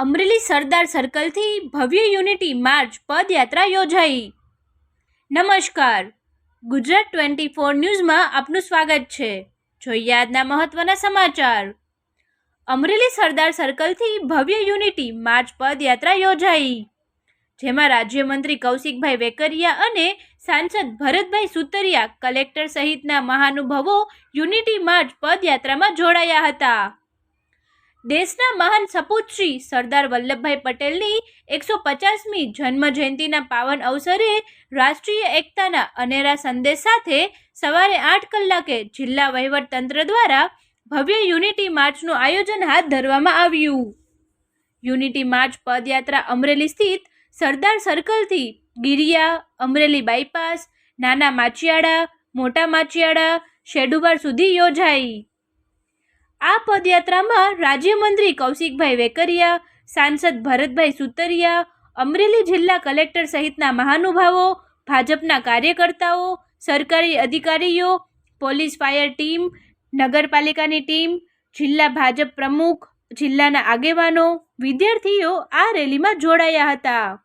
અમરેલી સરદાર સર્કલથી ભવ્ય unity March પદયાત્રા યોજાઈ. નમસ્કાર. ગુજરાત ટ્વેન્ટી ફોર ન્યૂઝમાં આપનું સ્વાગત છે. જોઈએ આજના મહત્વના સમાચાર. અમરેલી સરદાર સર્કલથી ભવ્ય યુનિટી માર્ચ પદયાત્રા યોજાઈ. જેમાં રાજ્યમંત્રી કૌશિકભાઈ વેકરિયા અને સાંસદ ભરતભાઈ સુતરિયા, કલેક્ટર સહિતના મહાનુભાવો યુનિટી માર્ચ પદયાત્રામાં જોડાયા હતા. દેશના મહાન સપૂત શ્રી સરદાર વલ્લભભાઈ પટેલની એકસો પચાસમી જન્મ જયંતિના પાવન અવસરે રાષ્ટ્રીય એકતાના અનેરા સંદેશ સાથે સવારે આઠ કલાકે જિલ્લા વહીવટતંત્ર દ્વારા ભવ્ય યુનિટી માર્ચનું આયોજન હાથ ધરવામાં આવ્યું. યુનિટી માર્ચ પદયાત્રા અમરેલી સ્થિત સરદાર સર્કલથી ગિરિયા, અમરેલી બાયપાસ, નાના માચિયાડા મોટા માછીયાળા શેડુબાર સુધી યોજાઈ. આ પદયાત્રામાં રાજ્યમંત્રી કૌશિકભાઈ વેકરિયા, સાંસદ ભરતભાઈ સુતરિયા, અમરેલી જિલ્લા કલેક્ટર સહિતના મહાનુભાવો, ભાજપના કાર્યકર્તાઓ, સરકારી અધિકારીઓ, પોલીસ ફાયર ટીમ, નગરપાલિકાની ટીમ, જિલ્લા ભાજપ પ્રમુખ, જિલ્લાના આગેવાનો, વિદ્યાર્થીઓ આ રેલીમાં જોડાયા હતા.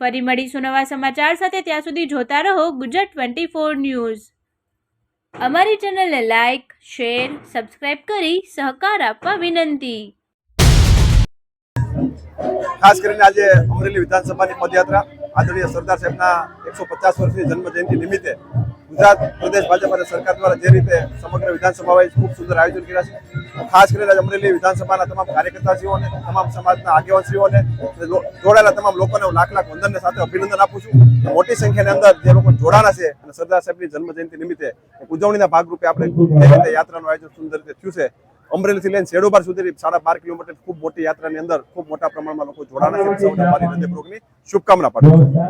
ફરી મળીશું નવા સમાચાર સાથે. ત્યાં સુધી જોતા રહો ગુજરાત ટ્વેન્ટી ફોર ન્યૂઝ. અમારી ચેનલને લાઇક શેર, સબસ્ક્રાઇબ કરી સહકાર આપવા વિનંતી. ખાસ કરીને આજે અમરેલી વિધાનસભાની પદયાત્રા આદરણીય સરદાર સાહેબના એકસો પચાસ વર્ષની જન્મ જયંતિ નિમિત્તે ગુજરાત પ્રદેશ ભાજપ અને સરકાર દ્વારા જે રીતે સમગ્ર વિધાનસભા ખૂબ સુંદર આયોજન કર્યા છે, ખાસ કરીને અમરેલી વિધાનસભાના તમામ કાર્યકર્તાશ્રીઓને, તમામ સમાજના આગેવાનશ્રીઓને જોડાયેલા તમામ લોકોને હું લાખ લાખ વંદનને સાથે અભિનંદન આપું છું. મોટી સંખ્યાની અંદર જે લોકો જોડાના છે અને સરદાર સાહેબની જન્મજયંતિ નિમિત્તે ઉજવણીના ભાગરૂપે આપણે જે રીતે યાત્રાનું આયોજન સુંદર રીતે થયું છે, અમરેલીથી લઈને શેડોબાર સુધી સાડા બાર કિલોમીટર ખૂબ મોટી યાત્રાની અંદર ખૂબ મોટા પ્રમાણમાં લોકો જોડાના છે. હૃદયપૂર્વકની શુભકામના પાઠવું